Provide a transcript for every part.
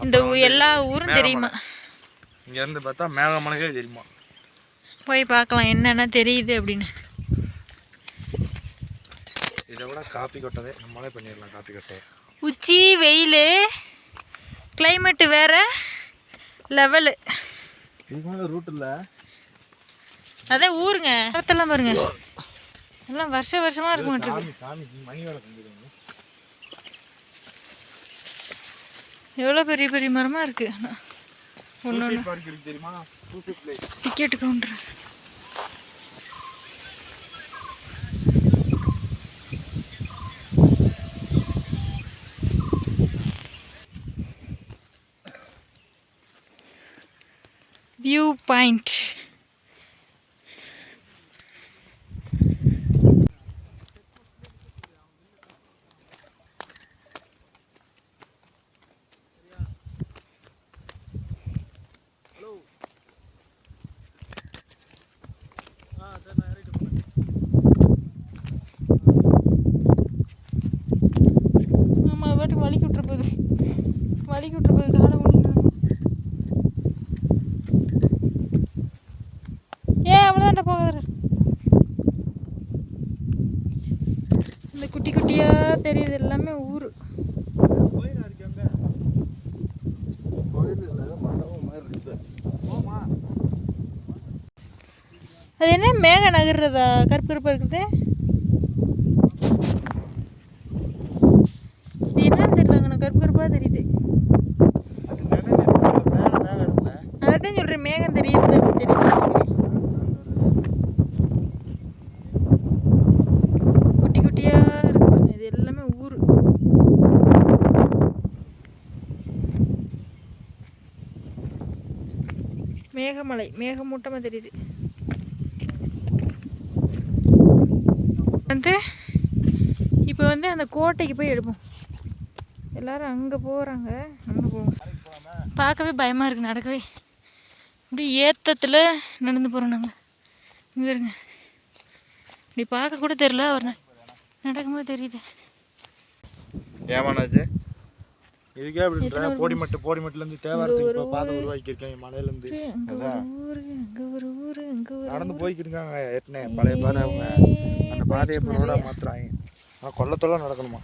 இந்த ஊ- எல்லா ஊரும் தெரியுமா? இங்கேருந்து பார்த்தா மேகமலையே தெரியுமா? போய் பார்க்கலாம் என்னென்ன தெரியுது அப்படின்னு. இதை விட காப்பி கொட்டதே நம்மளே பண்ணிடலாம் காப்பி கொட்டை. உச்சி வெயில் கிளைமேட்டு வேற லெவலு ரூட் இல்லை. அதே ஊருங்க. மரத்தெல்லாம் பாருங்க. எல்லாம் வருஷ வருஷமா இருக்க மணி எவ்வளோ பெரிய பெரிய மரமாக இருக்கு? ஒன்று ஒன்று தெரியுமா? டிக்கெட் கவுண்டர் வியூ பாயிண்ட் குட்டியாக தெரியுது எல்லாமே ஊர். அது என்ன மேக நகர்றதா? கருப்பு கருப்பாக இருக்குது இது என்னன்னு தெரியலங்க நான் கருப்பு கருப்பாக தெரியுது. அது நினைவு மேலே மேலே இருக்குல்ல அதை தான் சொல்கிறேன் மேகம் தெரியுது தெரியுது குட்டி குட்டியாக இருக்கு இது எல்லாமே ஊர் மேகமலை மேகமூட்டமாக தெரியுது. வந்து இப்போ வந்து அந்த கோட்டைக்கு போய் எடுப்போம். எல்லாரும் அங்கே போகிறாங்க அங்கே போவோம். பார்க்கவே பயமாக இருக்கு நடக்கவே. இப்படி ஏத்தத்தில் நடந்து போகிறோம் நாங்கள் இங்கே இருங்க இப்படி பார்க்க கூட தெரில அவர் நடக்கும்போது தெரியுது. ஏமாண்ணாச்சு இதுக்கே அப்படின்ற போடிமட்டு போடிமட்டுலேருந்து தேவாரத்துக்கு இப்போ பாதை உருவாக்கியிருக்கேன் மலையிலேருந்து. நடந்து போய்க்கிருக்காங்க எட்டனே பழைய பாதை அவங்க. அந்த பாதையை இப்போ ரோடாக மாற்றுறாங்க ஆனால் கொல்லத்தொல்ல நடக்கணுமா?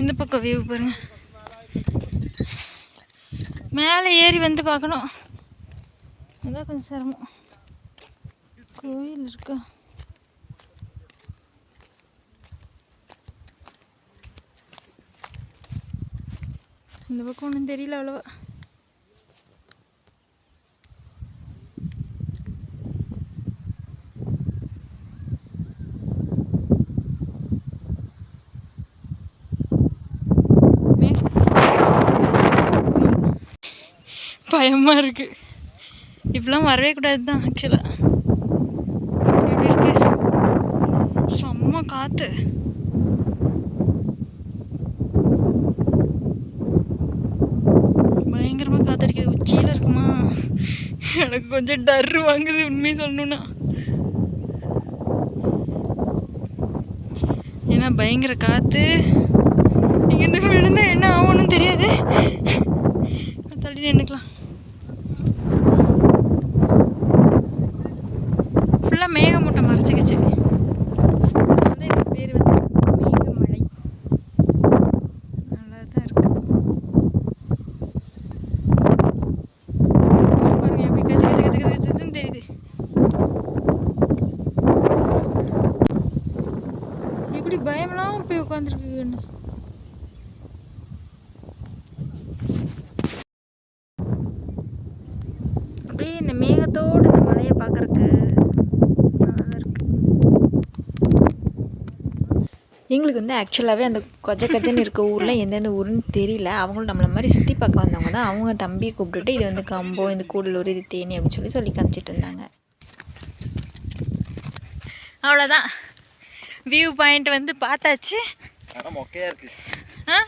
இந்த பக்கம் வியூ பாருங்க. மேலே ஏறி வந்து பார்க்கணும். அதான் கொஞ்சம் சிரமம். கோயில் இருக்கா? இந்த பக்கம் ஒன்றும் தெரியல அவ்வளோவா. பயமாக இருக்கு. இப்படிலாம் வரவே கூடாது தான் ஆக்சுவலாக எப்படி இருக்கு? செம்ம காற்று எனக்கு கொஞ்சம் டர் வாங்குது உண்மையை சொல்லணுன்னா ஏன்னா பயங்கர காற்று இங்கேருந்து விழுந்தால் என்ன ஆகும்னு தெரியாது. தள்ளி நின்றுக்கலாம் ஃபுல்லாக மேகமூட்டம் மறைச்சிக்கிச்சு அதான் இதுக்கு பேர் வந்து மேகமலை நல்லா தான் இருக்கு பாருங்க எப்படி கச்சு கச்சு கச்சு கச்சு கச்சுன்னு தெரியுது இப்படி பயம்லாம் போய் உட்காந்துருக்குன்னு. அப்படியே இந்த மேகத்தோடு இந்த மலையை பார்க்குறக்கு எங்களுக்கு வந்து ஆக்சுவலாகவே அந்த கொஜ கச்சன்னு இருக்க ஊரில் எந்தெந்த ஊருன்னு தெரியல. அவங்களும் நம்மளை மாதிரி சுற்றி பார்க்க வந்தவங்க தான். அவங்க தம்பியை கூப்பிட்டுட்டு இது வந்து கம்பம் இந்த கூடலூர் இது தேனி அப்படின்னு சொல்லி சொல்லி காமிச்சிட்டு இருந்தாங்க. அவ்வளோதான் வியூ பாயிண்ட் வந்து பார்த்தாச்சு. ஆனால் மொக்கையாக இருக்குது ஆ?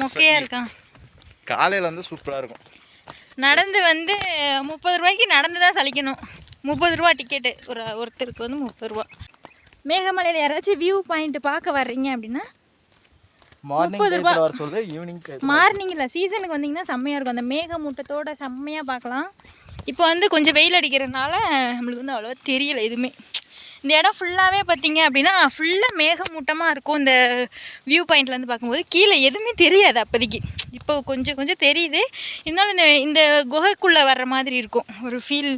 மொக்கையாக இருக்கான் காலையில் வந்து சூப்பராக இருக்கும். நடந்து வந்து முப்பது ரூபாய்க்கு நடந்து தான் சலிக்கணும். முப்பது ரூபா டிக்கெட்டு ஒரு ஒருத்தருக்கு வந்து முப்பது ரூபா. மேகமலையில் யாராச்சும் வியூ பாயிண்ட் பார்க்க வர்றீங்க அப்படின்னா மார்னிங் முப்பது ரூபா. வர சொல்லுது ஈவினிங் மார்னிங் இல்லை சீசனுக்கு வந்தீங்கன்னா செம்மையாக இருக்கும். அந்த மேகமூட்டத்தோட செம்மையாக பார்க்கலாம். இப்போ வந்து கொஞ்சம் வெயில் அடிக்கிறதுனால நம்மளுக்கு வந்து அவ்வளோவா தெரியல எதுவுமே. இந்த இடம் ஃபுல்லாகவே பார்த்தீங்க அப்படின்னா ஃபுல்லாக மேகமூட்டமாக இருக்கும். இந்த வியூ பாயிண்ட்லேருந்து பார்க்கும்போது கீழே எதுவுமே தெரியாது அப்போதைக்கு. இப்போ கொஞ்சம் கொஞ்சம் தெரியுது. இருந்தாலும் இந்த இந்த குகைக்குள்ளே வர்ற மாதிரி இருக்கும். ஒரு ஃபீல்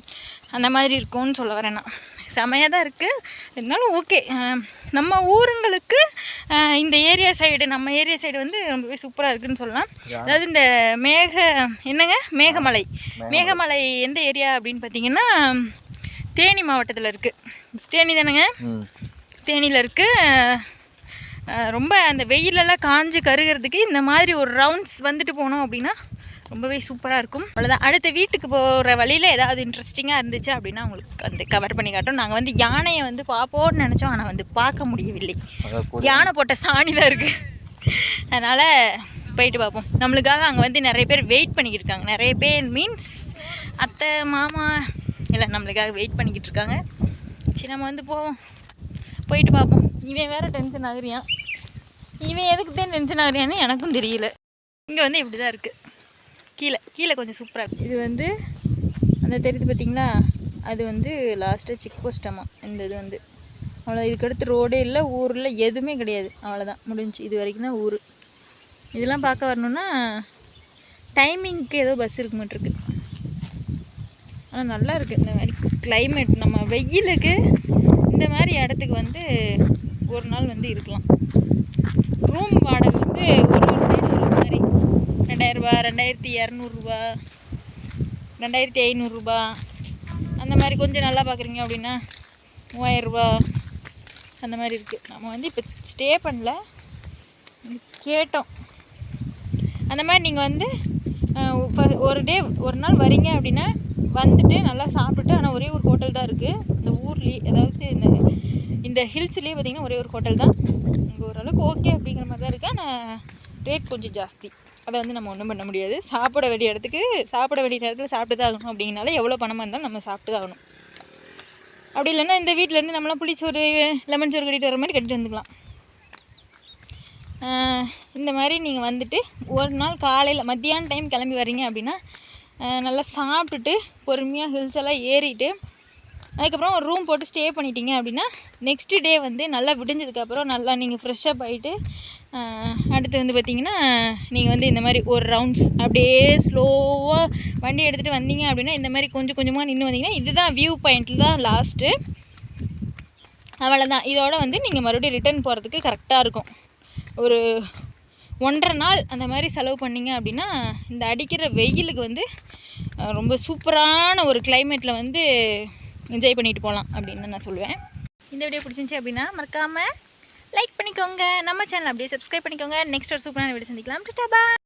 அந்த மாதிரி இருக்கும்னு சொல்ல வரேன் நான். செமையாக தான் இருக்குது இருந்தாலும் ஓகே நம்ம ஊருங்களுக்கு இந்த ஏரியா சைடு நம்ம ஏரியா சைடு வந்து ரொம்பவே சூப்பராக இருக்குன்னு சொல்லலாம். அதாவது இந்த மேக என்னங்க? மேகமலை. மேகமலை. எந்த ஏரியா அப்படின்னு பார்த்தீங்கன்னா தேனி மாவட்டத்தில் இருக்குது தேனி தானேங்க? தேனியில் இருக்குது ரொம்ப அந்த வெயிலெல்லாம் காஞ்சு கருகிறதுக்கு இந்த மாதிரி ஒரு ரவுண்ட்ஸ் வந்துட்டு போனோம் அப்படின்னா ரொம்பவே சூப்பராக இருக்கும். அவ்வளோதான் அடுத்த வீட்டுக்கு போகிற வழியில் ஏதாவது இன்ட்ரெஸ்டிங்காக இருந்துச்சு அப்படின்னா உங்களுக்கு வந்து கவர் பண்ணி காட்டும் நாங்கள் வந்து யானையை வந்து பார்ப்போம்னு நினச்சோம். ஆனால் வந்து பார்க்க முடியவில்லை. யானை போட்ட சாணி தான் இருக்குது அதனால் போயிட்டு பார்ப்போம். நம்மளுக்காக அங்கே வந்து நிறைய பேர் வெயிட் பண்ணிக்கிட்டு இருக்காங்க. நிறைய பேர் மீன்ஸ் அத்தை மாமா இல்லை நம்மளுக்காக வெயிட் பண்ணிக்கிட்டு இருக்காங்க சரி நம்ம வந்து போவோம். போயிட்டு பார்ப்போம். இவன் வேறு டென்ஷன் ஆகுறியான் இவன் எதுக்கு தான் டென்ஷன் ஆகுறியான்னு எனக்கும் தெரியல. இங்கே வந்து இப்படி தான் இருக்குது கீழே கீழே கொஞ்சம் சூப்பராக இருக்குது இது வந்து அந்த தெரியுது பார்த்திங்களா அது வந்து லாஸ்ட்டாக செக் போஸ்டமாக இந்த இது வந்து. அவ்வளோ இதுக்கடுத்து ரோடே இல்லை ஊரில் எதுவுமே கிடையாது. அவ்வளோதான் முடிஞ்சு. இது வரைக்கும் தான் ஊர். இதெல்லாம் பார்க்க வரணுன்னா டைமிங்க்கு ஏதோ பஸ் இருக்க மாட்டிருக்கு ஆனால் நல்லா இருக்குது இந்த மாதிரி கிளைமேட் நம்ம வெயிலுக்கு இந்த மாதிரி இடத்துக்கு வந்து ஒரு நாள் வந்து இருக்கலாம். ரூம் வாடகை வந்து ஒரு ஒரு சைடு ஒரு மாதிரி. ரெண்டாயிரரூபா ரெண்டாயிரத்தி இரநூறுபா ரெண்டாயிரத்தி ஐநூறுரூபா. அந்த மாதிரி கொஞ்சம் நல்லா பார்க்குறீங்க அப்படின்னா மூவாயிரரூபா அந்த மாதிரி இருக்குது நம்ம வந்து இப்போ ஸ்டே பண்ணல. கேட்டோம். அந்த மாதிரி நீங்கள் வந்து ஒரு டே ஒரு நாள் வரீங்க அப்படின்னா வந்துட்டு நல்லா சாப்பிட்டுட்டு ஆனால் ஒரே ஒரு ஹோட்டல் தான் இருக்குது இந்த ஊர்லேயே அதாவது இந்த இந்த ஹில்ஸ்லேயே பார்த்திங்கன்னா ஒரே ஒரு ஹோட்டல் தான். இங்கே ஓரளவுக்கு ஓகே அப்படிங்கிற மாதிரி தான் இருக்குது ஆனால் ரேட் கொஞ்சம் ஜாஸ்தி. அதை வந்து நம்ம ஒன்றும் பண்ண முடியாது. சாப்பிட வேண்டிய இடத்துக்கு சாப்பிட வேண்டிய நேரத்தில் சாப்பிட்டு தான் ஆகணும். அப்படிங்கனால எவ்வளோ பணமாக இருந்தாலும் நம்ம சாப்பிட்டு தான் ஆகணும். அப்படி இல்லைன்னா இந்த வீட்டிலேருந்து நம்மளாம் புளிச்சோறு லெமன் சோறு கட்டிட்டு வர மாதிரி கட்டிட்டு வந்துக்கலாம். இந்த மாதிரி நீங்கள் வந்துட்டு ஒரு நாள் காலையில் மத்தியான டைம் கிளம்பி வர்றீங்க அப்படின்னா நல்லா சாப்பிட்டுட்டு பொறுமையாக ஹில்ஸ் எல்லாம் ஏறிட்டு அதுக்கப்புறம் ஒரு ரூம் போட்டு ஸ்டே பண்ணிட்டீங்க அப்படின்னா நெக்ஸ்ட்டு டே வந்து நல்லா விடிஞ்சதுக்கப்புறம் நல்லா நீங்கள் ஃப்ரெஷ்ஷப் ஆகிட்டு அடுத்து வந்து பார்த்திங்கன்னா நீங்கள் வந்து இந்த மாதிரி ஒரு ரவுண்ட்ஸ் அப்படியே ஸ்லோவாக வண்டி எடுத்துகிட்டு வந்தீங்க அப்படின்னா இந்த மாதிரி கொஞ்சம் கொஞ்சமாக நின்று வந்தீங்கன்னா இதுதான் வியூ பாயிண்ட்டில் தான் லாஸ்ட்டு அவ்வளோதான் இதோட வந்து நீங்கள் மறுபடியும் ரிட்டர்ன் போகிறதுக்கு கரெக்டாக இருக்கும். ஒரு ஒன்றரை நாள் அந்த மாதிரி செலவு பண்ணீங்க அப்படின்னா இந்த அடிக்கிற வெயிலுக்கு வந்து ரொம்ப சூப்பரான ஒரு கிளைமேட்டில் வந்து என்ஜாய் பண்ணிட்டு போகலாம் அப்படின்னு நான் சொல்லுவேன். இந்த வீடியோ பிடிச்சிருந்துச்சி அப்படின்னா மறக்காமல் லைக் பண்ணிக்கோங்க. நம்ம சேனல் அப்படியே சப்ஸ்கிரைப் பண்ணிக்கோங்க. நெக்ஸ்ட் ஒரு சூப்பரான வீடியோ சந்திக்கலாம். பாய்